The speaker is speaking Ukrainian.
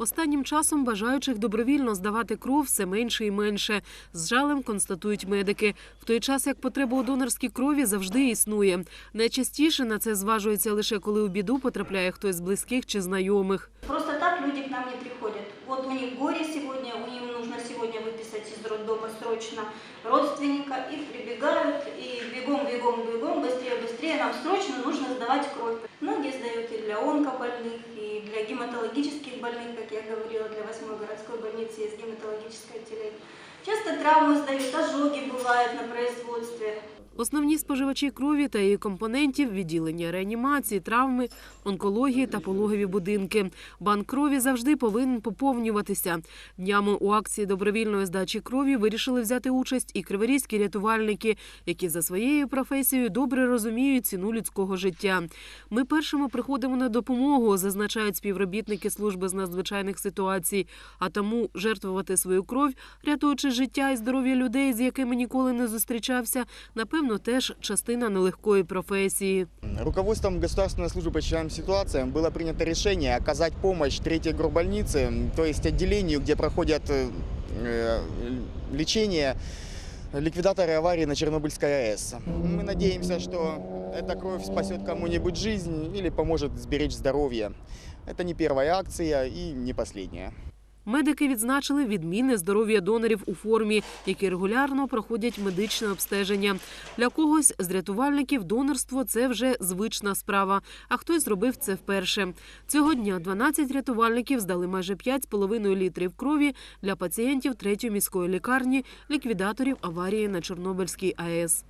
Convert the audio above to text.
Останнім часом бажаючих добровільно здавати кров все менше і менше. З жалем констатують медики. В той час як потреба у донорській крові завжди існує. Найчастіше на це зважується лише коли у біду потрапляє хтось з близьких чи знайомих. Просто так люди к нам не приходят. Вот у них горе сегодня, у них нужно сегодня выписать из роддома срочно родственника, и прибегают, и бегом, бегом, бегом, быстрее, быстрее, нам срочно нужно сдавать кровь. Многие сдают и для онкобольных, и для гематологических больных, как я говорила, для 8 городской больницы есть гематологическое отделение. Часто травмы сдают, ожоги бывают на производстве. Основні споживачі крові та її компонентів відділення реанімації, травми, онкології та пологові будинки. Банк крові завжди повинен поповнюватися. Днями у акції добровільної здачі крові вирішили взяти участь і криворізькі рятувальники, які за своєю професією добре розуміють ціну людського життя. Ми першими приходимо на допомогу, зазначають співробітники служби з надзвичайних ситуацій. А тому жертвувати свою кров, рятуючи життя і здоров'я людей, з якими ніколи не зустрічався, напевно, теж частина нелегкої професії. Руководством Государственной службы по чрезвычайным ситуациям было принято решение оказать помощь третьей горбольнице, то есть отделению, где проходят э, э, лечение ликвидаторы аварии на Чернобыльской АЭС. Мы надеемся, что эта кровь спасет кому-нибудь жизнь или поможет сберечь здоровье. Это не первая акция и не последняя. Медики відзначили відмінне здоров'я донорів у формі, які регулярно проходять медичне обстеження. Для когось з рятувальників донорство це вже звична справа, а хтось зробив це вперше. Цього дня 12 рятувальників здали майже 5,5 літрів крові для пацієнтів третьої міської лікарні, ліквідаторів аварії на Чорнобильській АЕС.